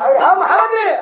هم حامي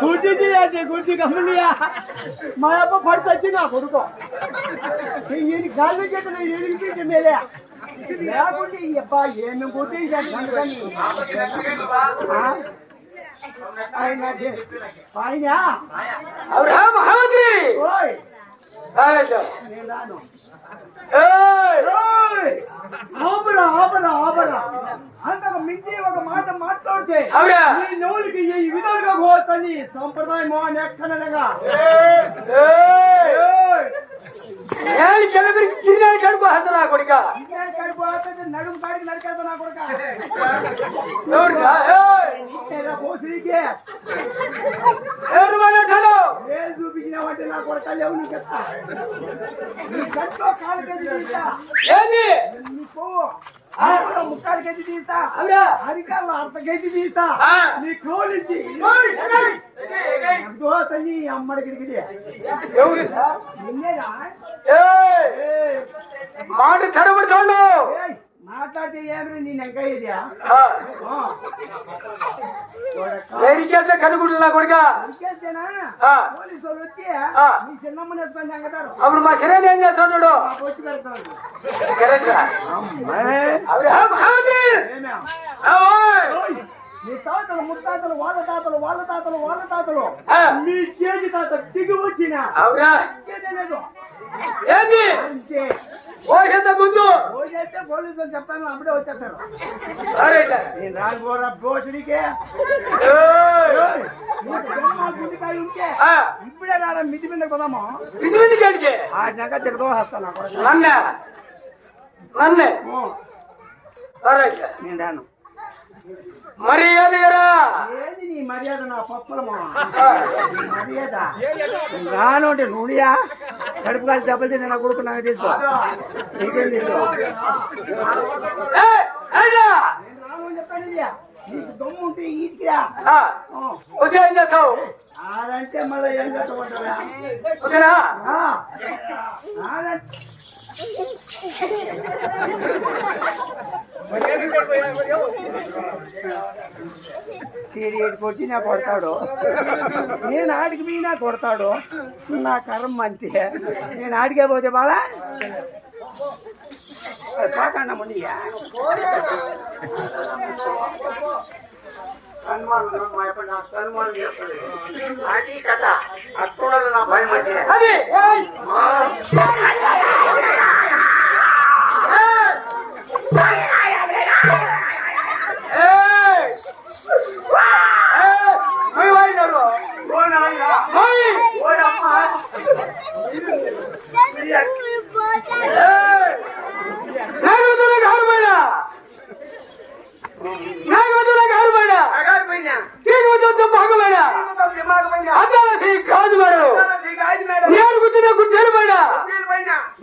गुरुजी याचे गुरुजी गमली माया पण फडसायची ना गुरुको हे येणी घालून घेतलं येणी पिके मेल्या या गुटी यप्पा येण गुटी या घालकानी हा? आई ना दे पाहिना औरा महादेव ओय ఆపరా ఆపరా ఆపరా అంతకు మించి ఒక మాట మాట్లాడితే? నీ నోలికి ఈ విధాలుగా పోతుంది సంప్రదాయం మోహన్ ఎక్కడనగా కడుపు హంతరా కొడుక నడుము కాడికి నరికేస్తా నా కొడుక ఎవరురా? ఏం చూపించినావంటే నా కొడుక లేవు నీకు ఎత్తా. నీ గంటలో కాలు కేజీ తీస్తా. ఏంది? నీ పువ్వు. ఆకులో ముక్కాలు కేజీ తీస్తా. అవునా? అరికాల్లో అర్ధ కేజీ తీస్తా. నీ కోలించి దోసని అమ్మడికి! ఏయ్, మాట తడబడుతాడు ఏయ్, మాట్లాడితే ఏమి నీ నెంకయ్యదియా ఎరికేస్తే కనుగుడు నా కొడుక అప్పుడు మా శరీరం ఏం చేస్తున్నాడు నీ తాతలు ముత్తాతలు వాళ్ళ తాతలు వాళ్ళ తాతలు వాళ్ళ తాతలు. మీ చేతి తాత దిగి వచ్చిన. అంతే. ఓసేంత ముందు. పోయితే పోలీసులు చెప్తాను అప్పుడే వచ్చేస్తారు. నేను రాకపోరా బోసుడికే ఏయ్! నీకు జన్మ గుండెకాయ ఉంటే ఆ, ఇప్పుడే రారా మిది మీద ఇది మీద గడిచే ఆ నెగ తిరగో వస్తాను? నన్నే? నేను రాను. ఏది నీ మర్యాద? నా పప్పులమా? మర్యాద? రాను అంటే నుడియా కడుపు కాలి దెబ్బలు తిని నా కొడుకు నాకు తెలుసు. నీకేం తెలుసు? దమ్ము ఉంటే ఈటికిరా ఆ, ఉదయం ఏం చేస్తావు? ఆడంటే మళ్ళీ ఏం చేస్తామంటారా ఉదయనా ఆడంటే తీడి ఏడుకొచ్చి నా కొడతాడు. నేను ఆడికి పోయినా కొడతాడు. నా కర్మ అంతే. నేను ఆడికే పోతే బాలా? பார்க்க நம்ம பண்ணியா ಅಷ್ಟೊಳಗೆ ನಾ ಭಯ ಮಾಡಿದೆ ಅದೇ తీగవతులతో భాగమైన! అద్దాలకి గాజు మేడలు! నేను కూర్చున్న కుర్చీలు పైన!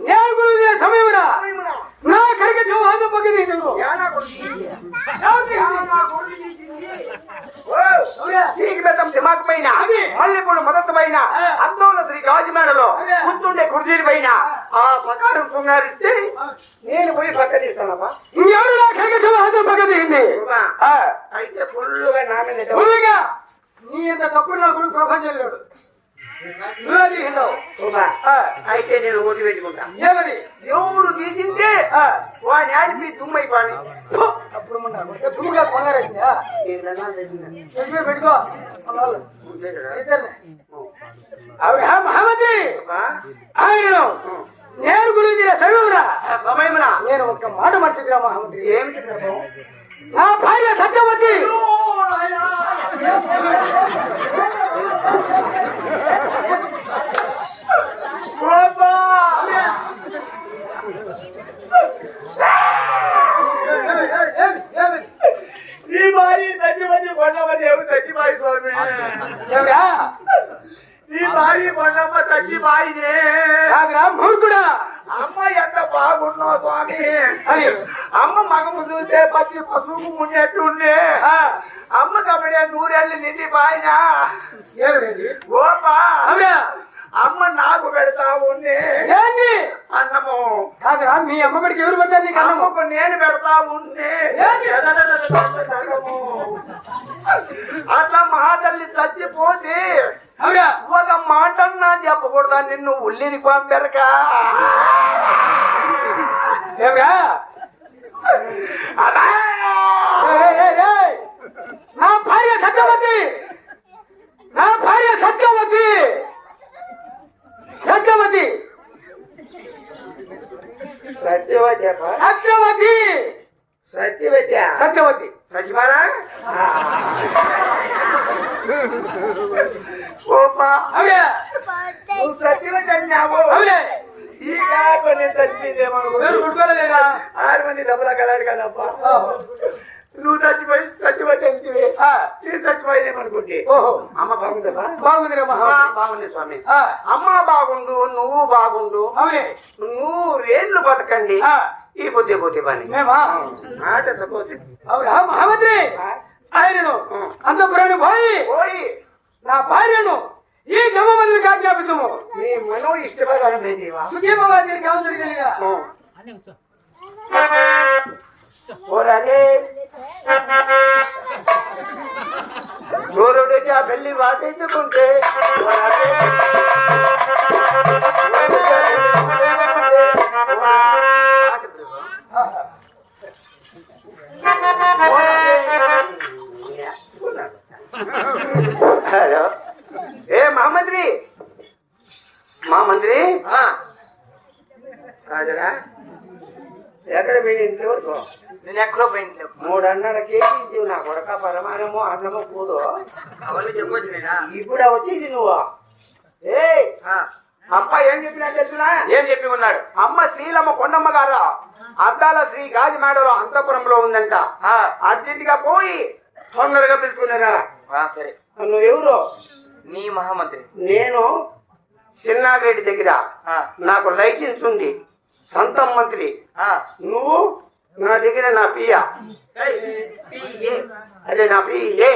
కూర్చున్న సమయమున! నా కరిక వాదం పక్కన నువ్వు అది. మల్లెపూలు మొదటమైన. అద్దంలో శ్రీ గాజుమేడలో. కూర్చుండే కుర్చీలు పైన ఆ ప్రకారం శృంగారిస్తే నేను పోయి పక్కనిస్తానమ్మా ఇంకెవరు నా కరిక వాదం పక్కన దిగింది ఆ. అయితే ఫుల్లుగా నా మీద. ముందుగా నీ ఇంత తప్పుడు నా కొడుకు ప్రపంచం లేడు అయితే నేను ఓటు పెట్టుకుంటా. ఏమని ఎవరు తీసింటే ఆ. వాని ఆడిపి దుమ్మైపోయి తుమ్ముగా కొన్నారైందా చెప్పి పెట్టుకో. మహామంత్రి ఆయన నేను గురించి చదువురా సమయమున. నేను ఒక్క మాట మర్చిదిరా మహామంత్రి ఏమిటి? నా భార్య సత్యవతి ఓ, భార్య సత్యవతి కొండమ్మ దేవుడు సత్యబాయి స్వామి ఎవరా? నీ భార్య కొండమ్మ సత్యబాయినే కాదురా మూర్ఖుడా? అమ్మ ఎంత బాగున్నావు స్వామి. అమ్మ మగ ముందు పచ్చి పసుపు మున్నెట్టుండే. అమ్మ కబడి నూరెళ్ళి నిండి ఏమిటి గోపా. అమ్మ నాకు పెడతా ఉండే ఏంది అన్నము కాదురా మీ అమ్మగడికి ఎవరు పెట్టారు నీకు అమ్మకు నేను పెడతా ఉండే. అట్లా మహాతల్లి చచ్చిపోతే ఒక మాట నా చెప్పకూడదా నిన్ను ఉల్లిని పంపెరక ఏమిరా! నా భార్య సత్యవతి నా భార్య సత్యవతి సత్యవతి సత్యవతి సత్యవతి సత్యవతి సత్యవతి సత్యమారా ఓపా అవునా నువ్వు సత్యవతి అన్నావు అవునే ఈ కాకొని చచ్చిపోయిందేమో ఎవరు పుట్టుకోలేదా ఆరు నువ్వు చచ్చిపోయి చచ్చిపోయి నేను చచ్చిపోయినేమనుకుంటే ఓహో. అమ్మ బాగుందమ్మా. బాగుంది మహా బాగుంది స్వామి. అమ్మ బాగుండు నువ్వు బాగుండు. అవునే. నూరేళ్ళు బతకండి. ఈ బుద్ధి బుద్ధి పని. మేమా? మాట సపోతే. అవునా మహామంత్రి? ఆయనను అంతపురాన్ని పోయి పోయి. నా భార్యను ఈ జమమంత్రికి ఆజ్ఞాపితము నీ మనో ఇష్టపడాలి సుఖీమవారికి అవసరం ఆ పెళ్ళి వాదించుకుంటే. హలో. ఏ మహామంత్రి? మహామంత్రి? కాదురా ఎక్కడ పోయింది నేను ఎక్కడో పోయింది మూడున్నర కేజీ నా కొడక పరమాణము అన్నము కూడు అవన్నీ చెప్పొచ్చు ఇప్పుడు వచ్చేసి నువ్వు. ఏ అప్ప ఏం చెప్పినా చెప్తున్నా? ఏం చెప్పి ఉన్నాడు? అమ్మ శ్రీలమ్మ కొండమ్మ గారు అద్దాల శ్రీ గాజుమాడలో అంతపురంలో ఉందంట. అర్జెంట్గా పోయి తొందరగా పిలుచుకున్నారా? సరే. నువ్వెవరు నీ మహామంత్రి. నేను చిన్నారెడ్డి దగ్గర నాకు లైసెన్స్ ఉంది. సొంతం మంత్రి. నువ్వు నా దగ్గర నా పియ అదే నా పిఏ